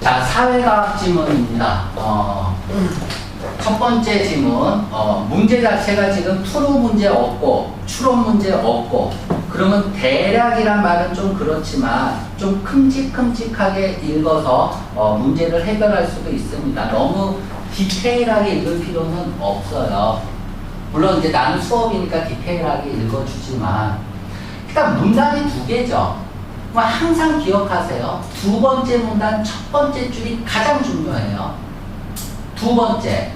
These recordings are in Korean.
자, 사회과학 지문입니다. 어, 첫 번째 지문, 어, 문제 자체가 지금 투로 문제 없고, 추론 문제 없고, 그러면 대략이란 말은 좀 그렇지만, 좀 큼직큼직하게 읽어서, 어, 문제를 해결할 수도 있습니다. 너무 디테일하게 읽을 필요는 없어요. 물론 이제 나는 수업이니까 디테일하게 읽어주지만, 일단 문단이 두 개죠. 항상 기억하세요. 두 번째 문단 첫 번째 줄이 가장 중요해요. 두 번째,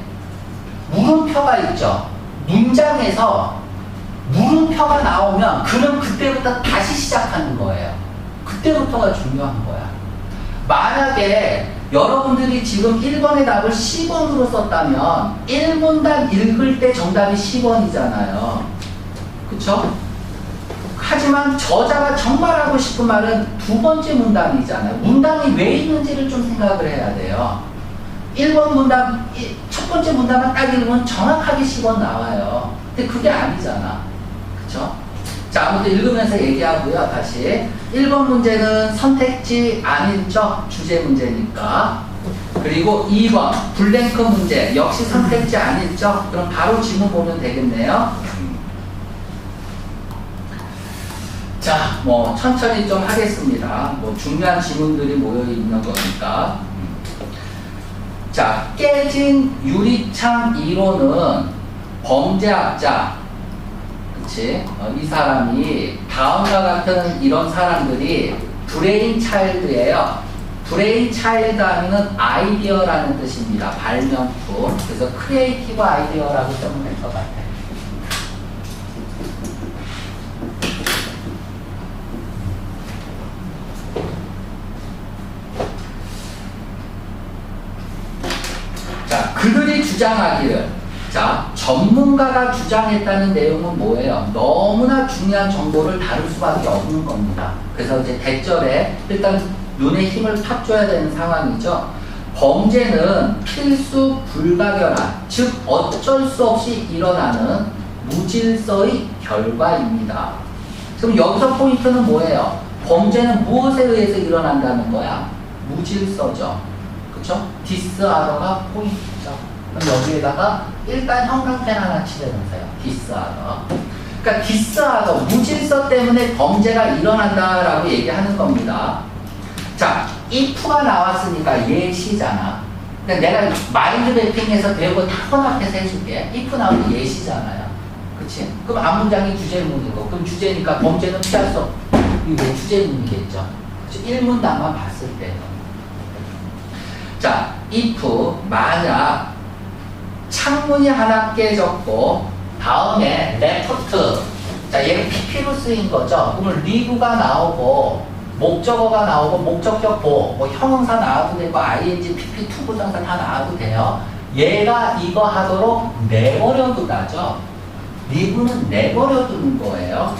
물음표가 있죠. 문장에서 물음표가 나오면 그럼 그때부터 다시 시작하는 거예요. 그때부터가 중요한 거야. 만약에 여러분들이 지금 1번의 답을 10번으로 썼다면 1문단 읽을 때 정답이 10번이잖아요. 그쵸? 하지만 저자가 정말 하고 싶은 말은 두 번째 문단이잖아요. 문단이 왜 있는지를 좀 생각을 해야 돼요. 1번 문단, 이- 첫 번째 문단만 딱 읽으면 정확하게 10원 나와요. 근데 그게 아니잖아. 그쵸? 자, 아무튼 읽으면서 얘기하고요. 다시. 1번 문제는 선택지 아니죠? 주제 문제니까. 그리고 2번 블랭크 문제 역시 선택지 아니죠? 그럼 바로 지문 보면 되겠네요. 자, 뭐 천천히 좀 하겠습니다. 뭐 중요한 지문들이 모여 있는 거니까. 자, 깨진 유리창 이론은 범죄학자, 그치? 어, 이 사람이 다음과 같은 이런 사람들이 브레인 차일드예요. 브레인 차일드 하면은 아이디어라는 뜻입니다. 발명품. 그래서 크리에이티브 아이디어라고 쓰면 될것 같아요. 자, 그들이 주장하기를 자, 전문가가 주장했다는 내용은 뭐예요? 너무나 중요한 정보를 다룰 수밖에 없는 겁니다. 그래서 이제 대절에 일단 눈에 힘을 팍 줘야 되는 상황이죠. 범죄는 필수 불가결한, 즉 어쩔 수 없이 일어나는 무질서의 결과입니다. 그럼 여기서 포인트는 뭐예요? 범죄는 무엇에 의해서 일어난다는 거야? 무질서죠. 그쵸? 디스아더가 포인트죠. 그럼 여기에다가 일단 형광펜 하나 칠해놓으세요. 디스아더. 그러니까 디스아더, 무질서 때문에 범죄가 일어난다라고 얘기하는 겁니다. 자, if가 나왔으니까 예시잖아. 근데 내가 마인드 매핑에서 배우고 다 혼합해서 해줄게. if 나오면 예시잖아요. 그치? 그럼 앞문장이 주제문이고, 그럼 주제니까 범죄는 피할 수 없, 이게 주제문이겠죠. 그치? 1문단만 봤을 때는. 자, if 만약 창문이 하나 깨졌고 다음에 레프트 자 얘는 PP로 쓰인 거죠. 그러면 리브가 나오고 목적어가 나오고 목적격 보, 뭐 형용사 나와도 되고 ing, PP, 투부정사 다 나와도 돼요. 얘가 이거 하도록 내버려 두다죠. 리브는 내버려 두는 거예요.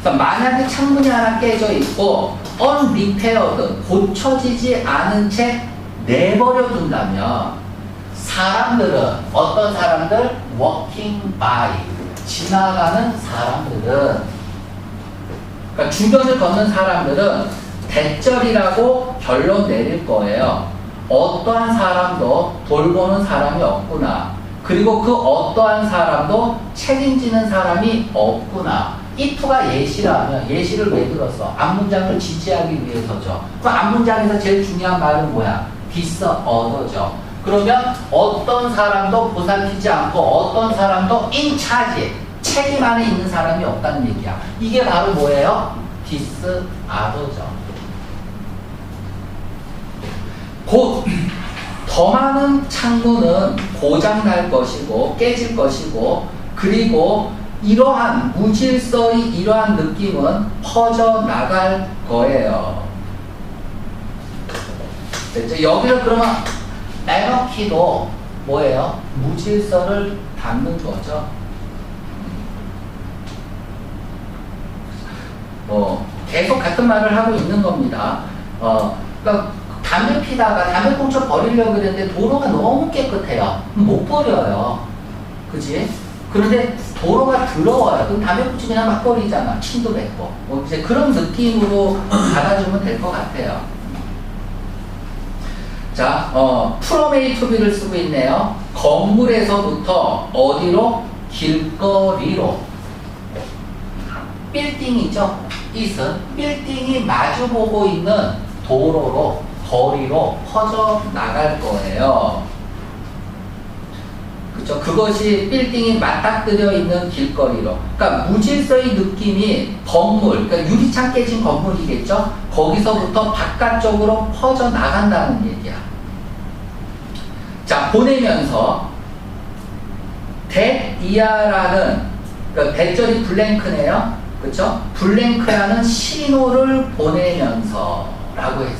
그래서 만약에 창문이 하나 깨져 있고 unrepaired 고쳐지지 않은 채 내버려 둔다면 사람들은 어떤 사람들 walking by 지나가는 사람들은 그러니까 주변을 걷는 사람들은 대절이라고 결론 내릴 거예요. 어떠한 사람도 돌보는 사람이 없구나. 그리고 그 어떠한 사람도 책임지는 사람이 없구나. if가 예시라면 예시를 왜 들었어? 앞문장을 지지하기 위해서죠. 그 앞문장에서 제일 중요한 말은 뭐야? 디스어더죠. 그러면 어떤 사람도 보살피지 않고 어떤 사람도 인차지 책임 안에 있는 사람이 없다는 얘기야. 이게 바로 뭐예요? 디스아더죠. 곧 더 많은 창문은 고장 날 것이고 깨질 것이고 그리고 이러한 무질서의 이러한 느낌은 퍼져 나갈 거예요. 됐죠? 여기를 그러면 에너키도 뭐예요? 무질서를 담는 거죠. 어, 계속 같은 말을 하고 있는 겁니다. 어, 그러니까 담배 피다가 담배 꽁초 버리려고 그랬는데 도로가 너무 깨끗해요. 못 버려요. 그지? 그런데 도로가 더러워요. 그럼 담배 꽁초 그냥 막 버리잖아. 침도 뱉고. 뭐 이제 그런 느낌으로 받아주면 될 것 같아요. 자, 어, 프로메이 투비를 쓰고 있네요. 건물에서부터 어디로? 길거리로. 빌딩이죠. 이은 빌딩이 마주보고 있는 도로로, 거리로 퍼져 나갈 거예요. 그죠? 그것이 빌딩이 맞닥뜨려 있는 길거리로. 그러니까 무질서의 느낌이 건물, 그러니까 유리창 깨진 건물이겠죠? 거기서부터 바깥쪽으로 퍼져 나간다는 얘기야. 자, 보내면서 대이하라는 그러니까 대절이 블랭크네요. 그렇죠? 블랭크라는 신호를 보내면서라고 했어. 자,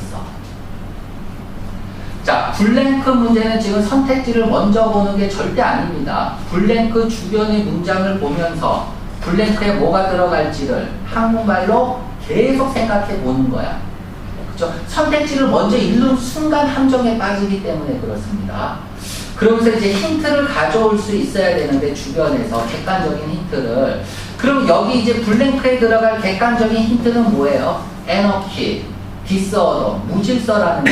블랭크 문제는 지금 선택지를 먼저 보는 게 절대 아닙니다. 블랭크 주변의 문장을 보면서 블랭크에 뭐가 들어갈지를 한국말로 계속 생각해 보는 거야. 그렇죠? 선택지를 먼저 읽는 순간 함정에 빠지기 때문에 그렇습니다. 그러면서 이제 힌트를 가져올 수 있어야 되는데 주변에서 객관적인 힌트를 그럼 여기 이제 블랭크에 들어갈 객관적인 힌트는 뭐예요? 에너키, 디스어더, 무질서라는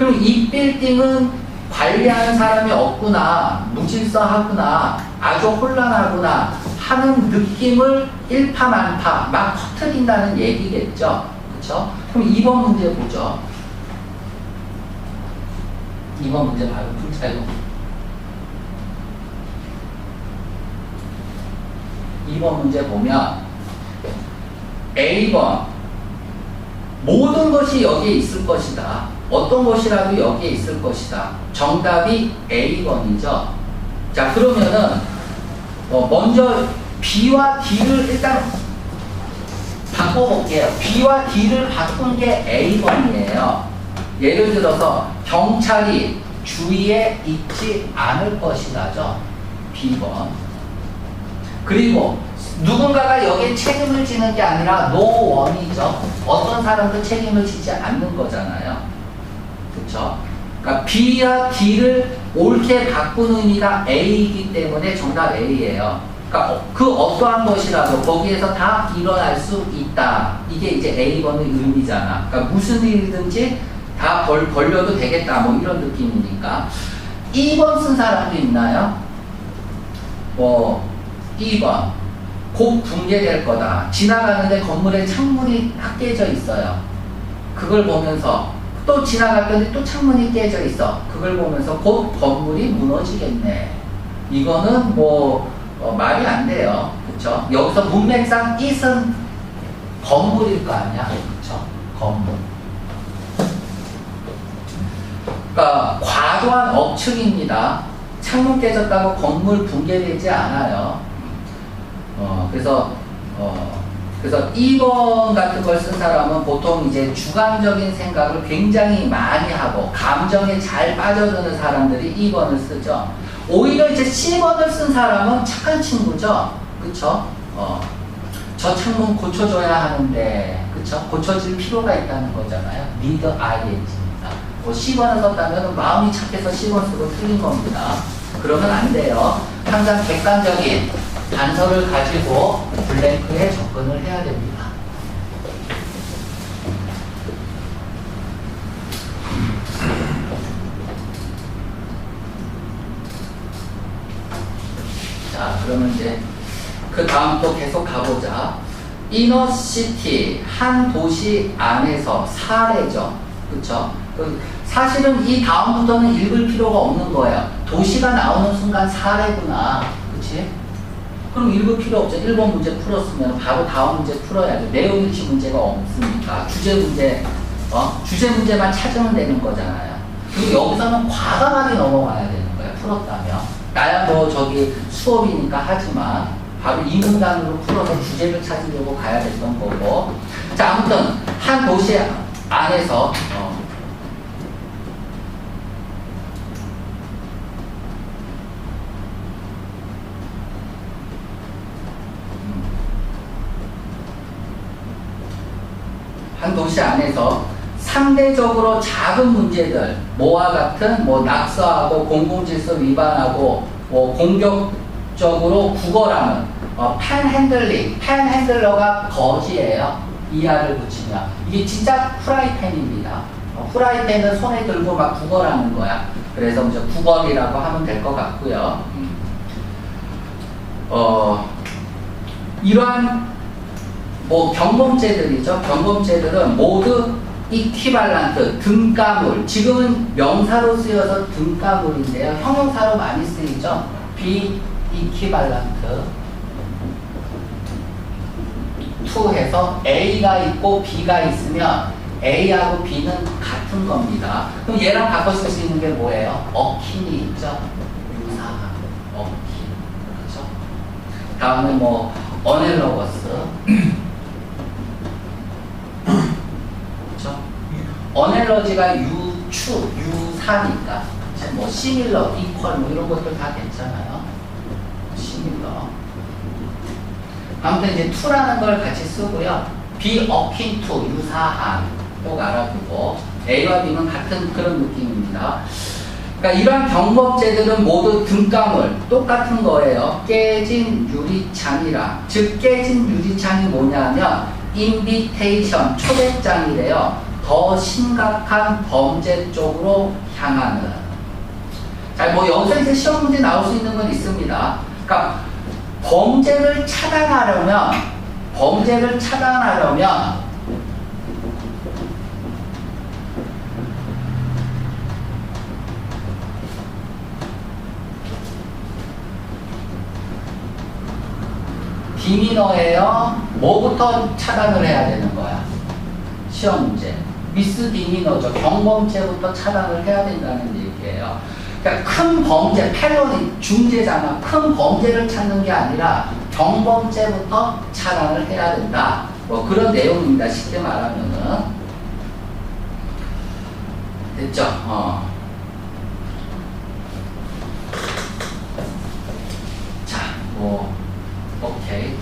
그럼 이 빌딩은 관리하는 사람이 없구나, 무질서하구나, 아주 혼란하구나 하는 느낌을 일파만파 막 퍼뜨린다는 얘기겠죠. 그렇죠? 그럼 2번 문제 보죠. 2번 문제 바로 풀자요. 2번 문제 보면 A번 모든 것이 여기에 있을 것이다. 어떤 것이라도 여기에 있을 것이다. 정답이 A번이죠. 자 그러면은 어, 먼저 B와 D를 일단 바꿔볼게요. B와 D를 바꾼 게 A번이에요. 예를 들어서 경찰이 주위에 있지 않을 것이다죠. B번. 그리고 누군가가 여기에 책임을 지는 게 아니라 노원이죠. 어떤 사람도 책임을 지지 않는 거잖아요. 그렇죠? 그러니까 B와 D를 옳게 바꾸는 의미가 A이기 때문에 정답 A예요. 그러니까 어- 그 어떠한 것이라도 거기에서 다 일어날 수 있다. 이게 이제 A번의 의미잖아. 그러니까 무슨 일이든지 다 벌, 벌려도 되겠다. 뭐 이런 느낌이니까. 2번 쓴 사람도 있나요? 뭐 2번 곧 붕괴될 거다. 지나가는데 건물에 창문이 딱 깨져 있어요. 그걸 보면서 또 지나갔더니 또 창문이 깨져 있어. 그걸 보면서 곧 건물이 무너지겠네. 이거는 뭐 어, 말이 안 돼요. 그쵸? 여기서 문맥상 it은 건물일 거 아니야. 그쵸? 건물. 그러니까 과도한 억측입니다. 창문 깨졌다고 건물 붕괴되지 않아요. 어, 그래서 어, 그래서 2번 같은 걸 쓴 사람은 보통 이제 주관적인 생각을 굉장히 많이 하고 감정에 잘 빠져드는 사람들이 2번을 쓰죠. 오히려 이제 C번을 쓴 사람은 착한 친구죠. 그쵸? 어, 저 창문 고쳐줘야 하는데, 그쵸? 고쳐질 필요가 있다는 거잖아요. need ing입니다. 뭐 C번을 썼다면 마음이 착해서 C번 쓰고 틀린 겁니다. 그러면 안 돼요. 항상 객관적인 단서를 가지고 블랭크에 접근을 해야 됩니다. 자, 그러면 이제 그 다음 또 계속 가보자. 이너시티 한 도시 안에서 사례죠. 그쵸? 그 사실은 이 다음부터는 읽을 필요가 없는 거예요. 도시가 나오는 순간 사례구나. 그럼 읽을 필요 없죠. 1번 문제 풀었으면 바로 다음 문제 풀어야죠. 내용 일치 문제가 없으니까. 주제 문제, 어? 주제 문제만 찾으면 되는 거잖아요. 그리고 여기서는 과감하게 넘어가야 되는 거예요. 풀었다면. 나야 뭐 저기 수업이니까 하지만 바로 이 문단으로 풀어서 주제를 찾으려고 가야 됐던 거고. 자, 아무튼 한 도시 안에서 어, 한 도시 안에서 상대적으로 작은 문제들, 뭐와 같은 뭐 낙서하고 공공질서 위반하고 뭐 공격적으로 구걸하는 어, 펜핸들링, 펜핸들러가 거지예요. 이하를 붙이면 이게 진짜 프라이팬입니다. 어, 후라이팬은 손에 들고 막 구걸하는 거야. 그래서 이제 구걸이라고 하면 될 것 같고요. 음. 어, 이러한 뭐 경범죄들이죠. 경범죄들은 모두 이퀴발란트, 등가물. 지금은 명사로 쓰여서 등가물인데요. 형용사로 많이 쓰이죠. 비 이퀴발란트. to 해서 A가 있고 B가 있으면 A하고 B는 같은 겁니다. 그럼 얘랑 바꿔줄 수 있는 게 뭐예요? 어킨이 있죠. 유사한 어킨. 그렇죠? 다음에 뭐 어넬러거스. 그렇죠? 어넬러지가 유추, 유사니까. 뭐 시밀러, 이퀄 뭐 이런 것들 다 괜찮아요. 시밀러. 아무튼 이제 to라는 걸 같이 쓰고요. be akin to 유사한 꼭 알아두고 A와 B는 같은 그런 느낌입니다. 그러니까 이러한 경법제들은 모두 등가물 똑같은 거예요. 깨진 유리창이라 즉 깨진 유리창이 뭐냐면 인비테이션 초대장이래요. 더 심각한 범죄 쪽으로 향하는. 자, 뭐 여기서 이제 시험 문제 나올 수 있는 건 있습니다. 그러니까 범죄를 차단하려면 범죄를 차단하려면 디미너예요. 뭐부터 차단을 해야 되는 거야? 시험 문제. 미스 디미너죠. 경범죄부터 차단을 해야 된다는 얘기예요. 그러니까 큰 범죄, 펠로니, 중재잖아. 큰 범죄를 찾는 게 아니라 경범죄부터 차단을 해야 된다. 뭐 그런 내용입니다. 쉽게 말하면은. 됐죠? 어. 자, 뭐, 오케이.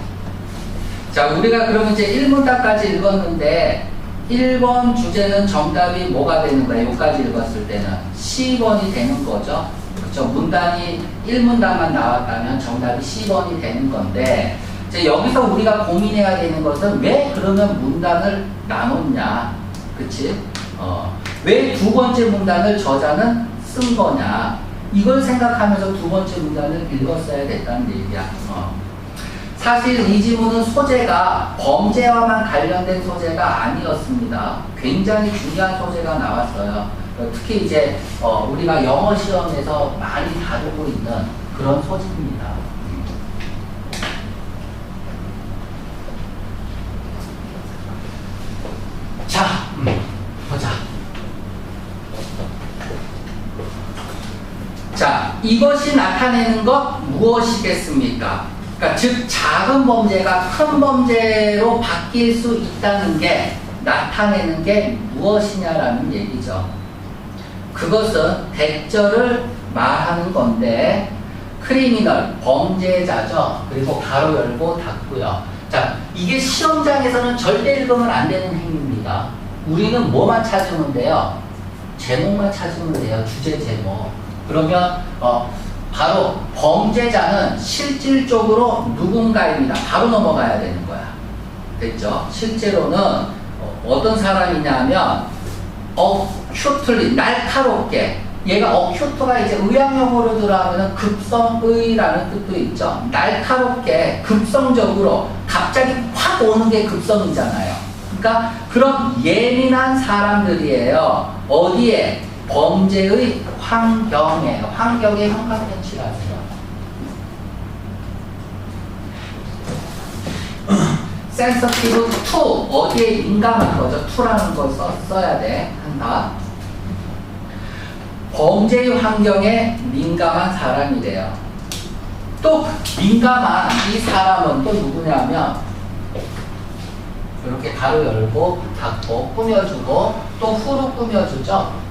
자, 우리가 그러면 이제 1문답까지 읽었는데, 1번 주제는 정답이 뭐가 되는 거야? 여기까지 읽었을 때는 10번이 되는 거죠. 그렇죠? 문단이 1문단만 나왔다면 정답이 10번이 되는 건데 이제 여기서 우리가 고민해야 되는 것은 왜 그러면 문단을 나눴냐? 그치? 어, 왜 두 번째 문단을 저자는 쓴 거냐? 이걸 생각하면서 두 번째 문단을 읽었어야 됐다는 얘기야. 어. 사실 이 지문은 소재가 범죄와만 관련된 소재가 아니었습니다. 굉장히 중요한 소재가 나왔어요. 특히 이제 어, 우리가 영어 시험에서 많이 다루고 있는 그런 소재입니다. 자, 음, 보자. 자, 이것이 나타내는 것 무엇이겠습니까? 그러니까 즉 작은 범죄가 큰 범죄로 바뀔 수 있다는 게 나타내는 게 무엇이냐라는 얘기죠. 그것은 대절을 말하는 건데 크리미널 범죄자죠. 그리고 가로 열고 닫고요. 자, 이게 시험장에서는 절대 읽으면 안 되는 행위입니다. 우리는 뭐만 찾으면 돼요? 제목만 찾으면 돼요. 주제 제목. 그러면 어, 바로 범죄자는 실질적으로 누군가입니다. 바로 넘어가야 되는 거야. 됐죠? 실제로는 어, 어떤 사람이냐면 어큐틀리 날카롭게 얘가 어큐트가 이제 의학용어로 들어가면 급성의라는 뜻도 있죠. 날카롭게 급성적으로 갑자기 확 오는 게 급성이잖아요. 그러니까 그런 예민한 사람들이에요. 어디에? 범죄의 환경에 환경에 형광펜치라고요. 센서티브 투 어디에 민감한 거죠? 투라는 걸 써, 써야 돼 한다. 범죄의 환경에 민감한 사람이래요. 또 민감한 이 사람은 또 누구냐면 이렇게 가로 열고 닫고 꾸며주고 또 후로 꾸며주죠.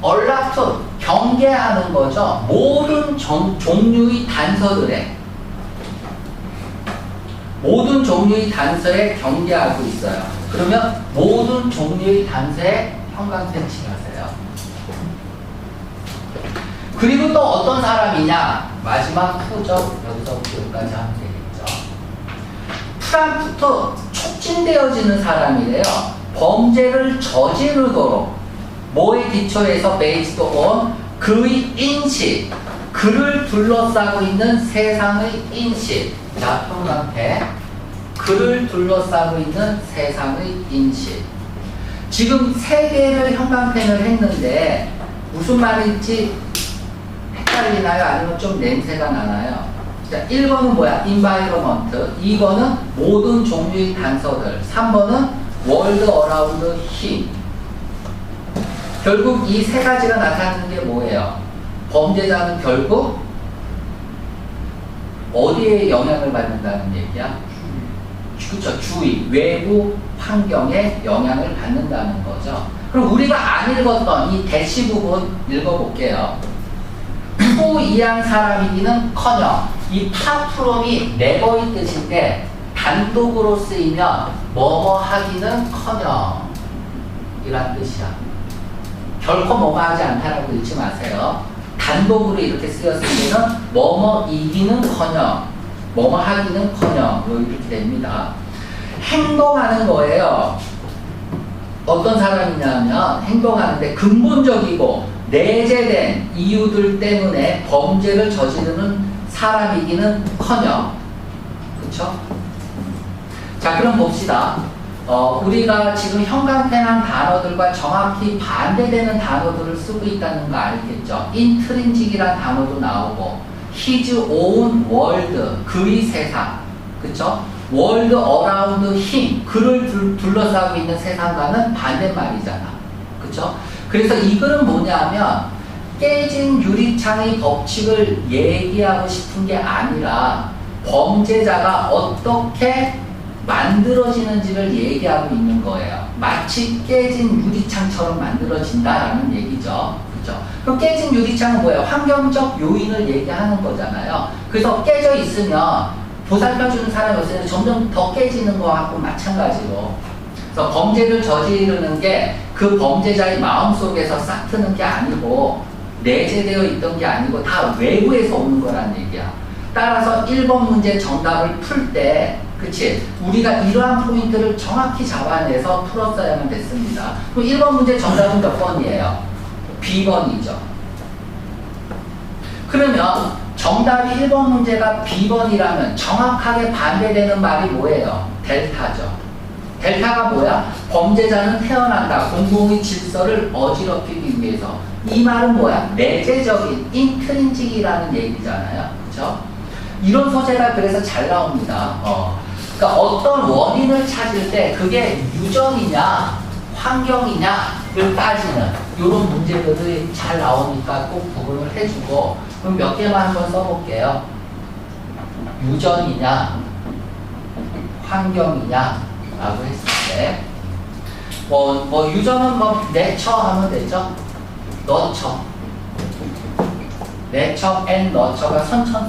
얼라트 경계하는 거죠. 모든 종, 종류의 단서들에 모든 종류의 단서에 경계하고 있어요. 그러면 모든 종류의 단서에 형광펜 칠하세요. 그리고 또 어떤 사람이냐? 마지막 후죠. 여기서부터 여기까지 하면 되겠죠. 프랑프트 촉진되어지는 사람이래요. 범죄를 저지르도록 뭐에 기초해서 based on 그의 인식, 그를 둘러싸고 있는 세상의 인식. 자, 형광펜. 그를 둘러싸고 있는 세상의 인식. 지금 세 개를 형광펜을 했는데 무슨 말인지 헷갈리나요? 아니면 좀 냄새가 나나요? 자, 1번은 뭐야? environment. 2번은 모든 종류의 단서들. 3번은 world around him. 결국 이 세 가지가 나타나는 게 뭐예요? 범죄자는 결국 어디에 영향을 받는다는 얘기야? 그쵸, 주의, 외부 환경에 영향을 받는다는 거죠. 그럼 우리가 안 읽었던 이 대시 부분 읽어볼게요. 후 이한 사람이기는 커녕 이 파프롬이 네버의 뜻인데 단독으로 쓰이면 뭐뭐 하기는 커녕 이란 뜻이야. 결코 뭐뭐 하지 않다라고 읽지 마세요. 단독으로 이렇게 쓰였을 때는 뭐뭐 이기는 커녕 뭐뭐 하기는 커녕 이렇게 됩니다. 행동하는 거예요. 어떤 사람이냐면 행동하는데 근본적이고 내재된 이유들 때문에 범죄를 저지르는 사람이기는 커녕 그쵸? 자 그럼 봅시다 어, 우리가 지금 형광펜한 단어들과 정확히 반대되는 단어들을 쓰고 있다는 거 알겠죠? 인트린직이란 단어도 나오고 his own world 그의 세상 그쵸? world around him 그를 둘, 둘러싸고 있는 세상과는 반대말이잖아 그쵸? 그래서 이 글은 뭐냐면 깨진 유리창의 법칙을 얘기하고 싶은 게 아니라 범죄자가 어떻게 만들어지는 지를 얘기하고 있는 거예요. 마치 깨진 유리창처럼 만들어진다라는 얘기죠. 그죠? 그럼 깨진 유리창은 뭐예요? 환경적 요인을 얘기하는 거잖아요. 그래서 깨져 있으면 보살펴주는 사람이 없으면 점점 더 깨지는 거하고 마찬가지로. 그래서 범죄를 저지르는 게 그 범죄자의 마음속에서 싹트는 게 아니고 내재되어 있던 게 아니고 다 외부에서 오는 거란 얘기야. 따라서 1번 문제 정답을 풀 때, 그치? 우리가 이러한 포인트를 정확히 잡아내서 풀었어야만 됐습니다. 그럼 1번 문제 정답은 몇 번이에요? B번이죠. 그러면 정답이 1번 문제가 B번이라면 정확하게 반대되는 말이 뭐예요? 델타죠. 델타가 뭐야? 범죄자는 태어난다. 공공의 질서를 어지럽히기 위해서. 이 말은 뭐야? 내재적인 인트린직이라는 얘기잖아요. 그렇죠? 이런 소재가 그래서 잘 나옵니다. 어. 그러니까 어떤 원인을 찾을 때 그게 유전이냐 환경이냐를 따지는 이런 문제들이 잘 나오니까 꼭 구분을 해주고 그럼 몇 개만 한번 써볼게요. 유전이냐 환경이냐 라고 했을 때, 뭐, 뭐, 유전은 뭐, 내처 하면 되죠? 너처. 내처 앤 너처가 선천